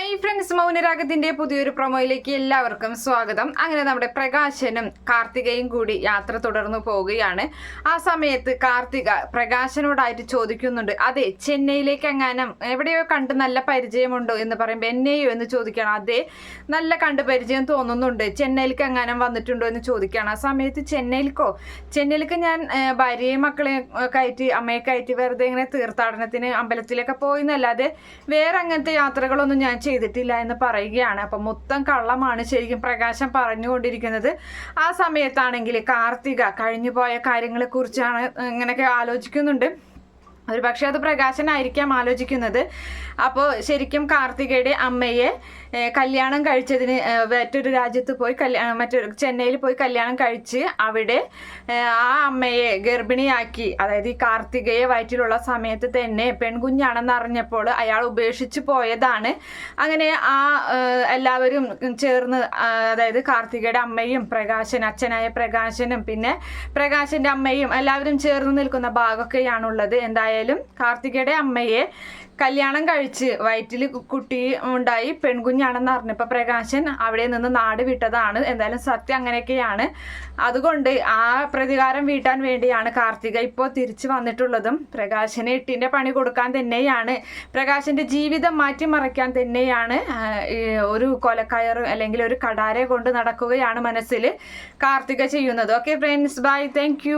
Hi friends മൗനരാഗത്തിന്റെ പുതിയൊരു പ്രൊമോയിലേക്ക് എല്ലാവർക്കും സ്വാഗതം. അങ്ങനെ നമ്മുടെ പ്രകാശനും കാർത്തികയും കൂടി യാത്ര തുടർന്നു പോവുകയാണ്. ആ സമയത്ത് കാർത്തിക പ്രകാശനോടായിട്ട് ചോദിക്കുന്നുണ്ട് അതെ ചെന്നൈയിലേക്ക് എങ്ങാനും എവിടെയോ കണ്ട് നല്ല പരിചയമുണ്ടോ? എന്ന് പറയുമ്പോൾ എന്നെയോ? എന്ന് ചോദിക്കണം അതെ നല്ല കണ്ട് പരിചയം തോന്നുന്നുണ്ട്. ചെന്നൈയിലേക്ക് എങ്ങാനും വന്നിട്ടുണ്ടോ? എന്ന് ചോദിക്കുകയാണ്. ആ സമയത്ത് ചെന്നൈയിലേക്കോ ചെന്നൈയിലേക്ക് ഞാൻ ഭാര്യയും മക്കളെയും ഒക്കെ ആയിട്ട് അമ്മയൊക്കെ ആയിട്ട് വെറുതെ ഇങ്ങനെ തീർത്ഥാടനത്തിന് അമ്പലത്തിലൊക്കെ പോയി എന്നല്ലാതെ വേറെ അങ്ങനത്തെ യാത്രകളൊന്നും ഞാൻ ചെയ്തിട്ടില്ല എന്ന് പറയുകയാണ്. അപ്പം മൊത്തം കള്ളമാണ് ശരിക്കും പ്രകാശം പറഞ്ഞുകൊണ്ടിരിക്കുന്നത്. ആ സമയത്താണെങ്കിൽ കാർത്തിക കഴിഞ്ഞു പോയ കാര്യങ്ങളെക്കുറിച്ചാണ് ഇങ്ങനെയൊക്കെ ആലോചിക്കുന്നുണ്ട്. ഒരു പക്ഷേ അത് പ്രകാശനായിരിക്കാം ആലോചിക്കുന്നത്. അപ്പോൾ ശരിക്കും കാർത്തികയുടെ അമ്മയെ കല്യാണം കഴിച്ചതിന് മറ്റൊരു രാജ്യത്ത് പോയി കല്യാണം മറ്റൊരു ചെന്നൈയിൽ പോയി കല്യാണം കഴിച്ച് അവിടെ ആ അമ്മയെ ഗർഭിണിയാക്കി അതായത് ഈ കാർത്തികയെ വയറ്റിലുള്ള സമയത്ത് തന്നെ പെൺകുഞ്ഞാണെന്ന് അറിഞ്ഞപ്പോൾ അയാൾ ഉപേക്ഷിച്ച് പോയതാണ്. അങ്ങനെ ആ എല്ലാവരും ചേർന്ന് അതായത് കാർത്തികയുടെ അമ്മയും പ്രകാശൻ അച്ഛനായ പ്രകാശനും പിന്നെ പ്രകാശന്റെ അമ്മയും എല്ലാവരും ചേർന്ന് നിൽക്കുന്ന ഭാഗമൊക്കെയാണുള്ളത്. എന്തായാലും കാർത്തികയുടെ അമ്മയെ കല്യാണം കഴിച്ച് വയറ്റിൽ കുട്ടി ഉണ്ടായി പെൺകുഞ്ഞാണെന്ന് അറിഞ്ഞപ്പോൾ പ്രകാശൻ അവിടെ നിന്ന് നാട് വിട്ടതാണ്. എന്തായാലും സത്യം അങ്ങനെയൊക്കെയാണ്. അതുകൊണ്ട് ആ പ്രതികാരം വീട്ടാൻ വേണ്ടിയാണ് കാർത്തിക ഇപ്പോൾ തിരിച്ചു വന്നിട്ടുള്ളതും. പ്രകാശന് എട്ടിന്റെ പണി കൊടുക്കാൻ തന്നെയാണ്. പ്രകാശന്റെ ജീവിതം മാറ്റിമറിക്കാൻ തന്നെയാണ് ഒരു കൊലക്കയർ അല്ലെങ്കിൽ ഒരു കടാരെ കൊണ്ട് നടക്കുകയാണ് മനസ്സിൽ കാർത്തിക ചെയ്യുന്നത്. Okay friends bye thank